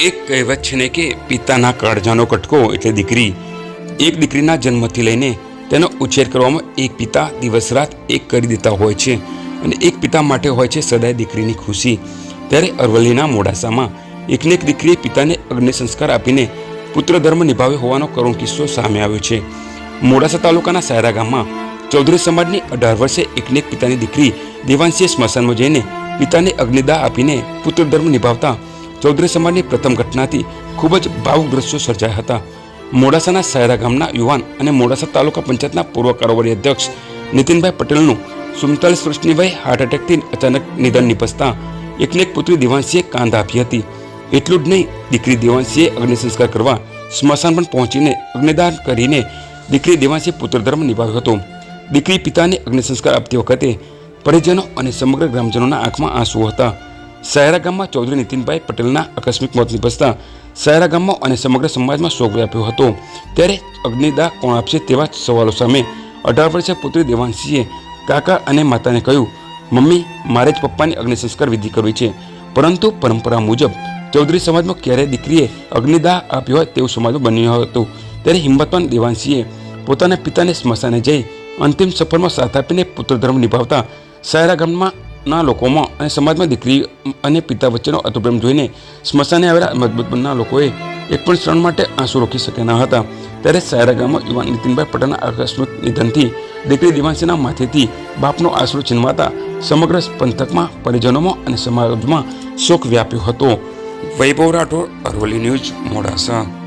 એક કહેવત છે ને કે પિતાના કાળજાનો કટકો એટલે દીકરી. એક દીકરીના જન્મથી લઈને તેનો ઉછેર કરવામાં એક પિતા દિવસ રાત એક કરી દેતા હોય છે અને એક પિતા માટે હોય છે સદાય દીકરીની ખુશી. ત્યારે અરવલ્લીના મોડાસામાં એકને એક દીકરીએ પિતાને અગ્નિ સંસ્કાર આપીને પુત્ર ધર્મ નિભાવ્યો હોવાનો કરુણ કિસ્સો સામે આવ્યો છે. મોડાસા તાલુકાના સાયરા ગામમાં ચૌધરી સમાજની અઢાર વર્ષે એકને એક પિતાની દીકરી દેવાંશીએ સ્મશાનમાં જઈને પિતાને અગ્નિદાહ આપીને પુત્ર ધર્મ નિભાવતા ચૌધરી સમાજની પ્રથમ ઘટનાથી ખૂબ જ ભાવુક દ્રશ્યો સર્જાયા હતા. મોડાસાના સાયરા ગામના યુવાન અને મોડાસા તાલુકા પંચાયતના પૂર્વ કારોબારી અધ્યક્ષ નીતિનભાઈ પટેલનું સુડતાલીસ વર્ષની વય હાર્ટ એટેકથી અચાનક નિધન નિપજતા એકને એક પુત્રી દેવાંશીએ કાંધ આપી હતી. એટલું જ નહીં, દીકરી દેવાંશીએ અગ્નિ સંસ્કાર કરવા સ્મશાન પણ પહોંચીને અગ્નિદાન કરીને દીકરી દેવાંશીએ પુત્રધર્મ નિભાવ્યો હતો. દીકરી પિતાને અગ્નિ સંસ્કાર આપતી વખતે પરિજનો અને સમગ્ર ગ્રામજનોના આંખમાં આંસુ હતા. સાયરા ગામમાં ચૌધરી નીતિનભાઈ પટેલના આકસ્મિક મોત નિપજતા સાયરા ગામમાં અને સમગ્ર સમાજમાં શોક વ્યાપ્યો હતો. ત્યારે અગ્નિદાહ કોણ આપશે તેવા સવાલો સામે અઢાર વર્ષીય પુત્રી દેવાંશીએ કાકા અને માતાને કહ્યું, મમ્મી, મારે જ પપ્પાની અગ્નિ સંસ્કાર વિધિ કરવી છે. પરંતુ પરંપરા મુજબ ચૌધરી સમાજમાં ક્યારેય દીકરીએ અગ્નિદાહ આપ્યો હોય તેવું સમાજમાં બન્યું હતું. ત્યારે હિંમતવાન દેવાંશીએ પોતાના પિતાને સ્મશાને જઈ અંતિમ સફરમાં સાથ આપીને પુત્રધર્મ નિભાવતા સાયરા ગામમાં ના લોકોમાં અને સમાજમાં દીકરી અને પિતા વચ્ચેનો અતુપ્રેમ જોઈને સ્મશાને આવેલા મજબૂત બનના લોકોએ એક પણ ક્ષણ માટે આંસુ રોકી શક્યા ન હતા. ત્યારે સાયરા ગામમાં યુવાન નીતિનભાઈ પટેલના આકસ્મિક નિધનથી દીકરી દિવાંશીના માથેથી બાપનો આશરો છીનવાતા સમગ્ર પંથકમાં પરિજનોમાં અને સમાજમાં શોક વ્યાપ્યો હતો. વૈભવ રાઠોડ, અરવલ્લી ન્યૂઝ, મોડાસા.